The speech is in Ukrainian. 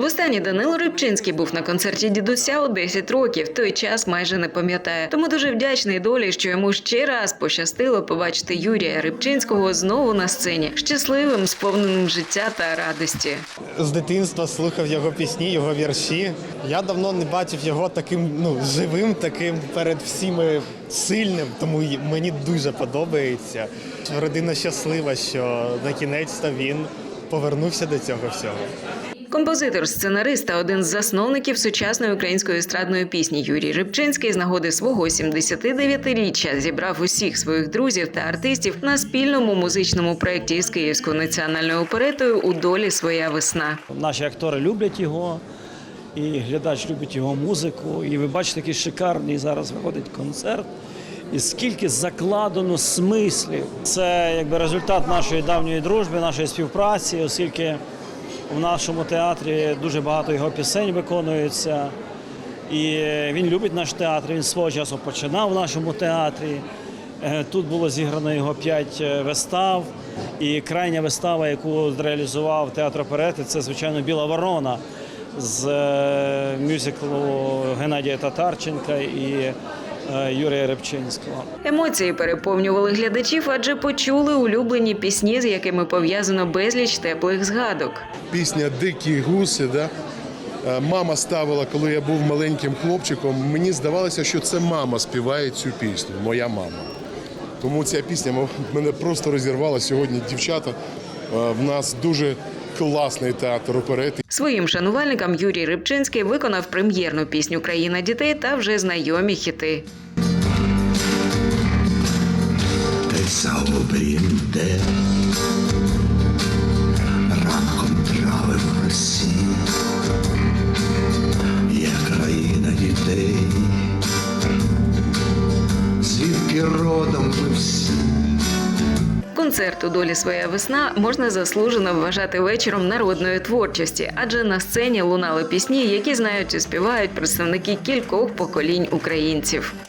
Востаннє Данило Рибчинський був на концерті дідуся у 10 років. Той час майже не пам'ятає. Тому дуже вдячний долі, що йому ще раз пощастило побачити Юрія Рибчинського знову на сцені, щасливим, сповненим життя та радості. З дитинства слухав його пісні, його вірші. Я давно не бачив його таким ну, живим, таким перед всіми сильним, тому мені дуже подобається. Родина щаслива, що на кінець то він повернувся до цього всього. Композитор, сценарист та один з засновників сучасної української естрадної пісні Юрій Рибчинський з нагоди свого 79-річчя зібрав усіх своїх друзів та артистів на спільному музичному проєкті із Київською національною оперетою у долі своя весна. Наші актори люблять його, і глядач любить його музику. І ви бачите, який шикарний зараз виходить концерт. І скільки закладено смислів. Це якби результат нашої давньої дружби, нашої співпраці, оскільки в нашому театрі дуже багато його пісень виконується. І він любить наш театр. Він свого часу починав в нашому театрі. Е, Тут було зіграно його п'ять е, вистав. І крайня вистава, яку зреалізував театр оперети, це звичайно Біла ворона з е, мюзиклу Геннадія Татарченка і Юрія Рибчинського. Емоції переповнювали глядачів, адже почули улюблені пісні, з якими пов'язано безліч теплих згадок. пісня Дикі гуси. Да? Е, Мама ставила, коли я був маленьким хлопчиком. Мені здавалося, що це мама співає цю пісню, моя мама. Тому ця пісня мене просто розірвала сьогодні. Дівчата, е, в нас дуже класний театр оперети. Своїм шанувальникам Юрій Рибчинський виконав прем'єрну пісню Країна дітей та вже знайомі хіти. Де ранком трави в росі, є країна дітей, звідки родом ми всі. Концерт у долі своя весна можна заслужено вважати вечором народної творчості, адже на сцені лунали пісні, які знають і співають представники кількох поколінь українців.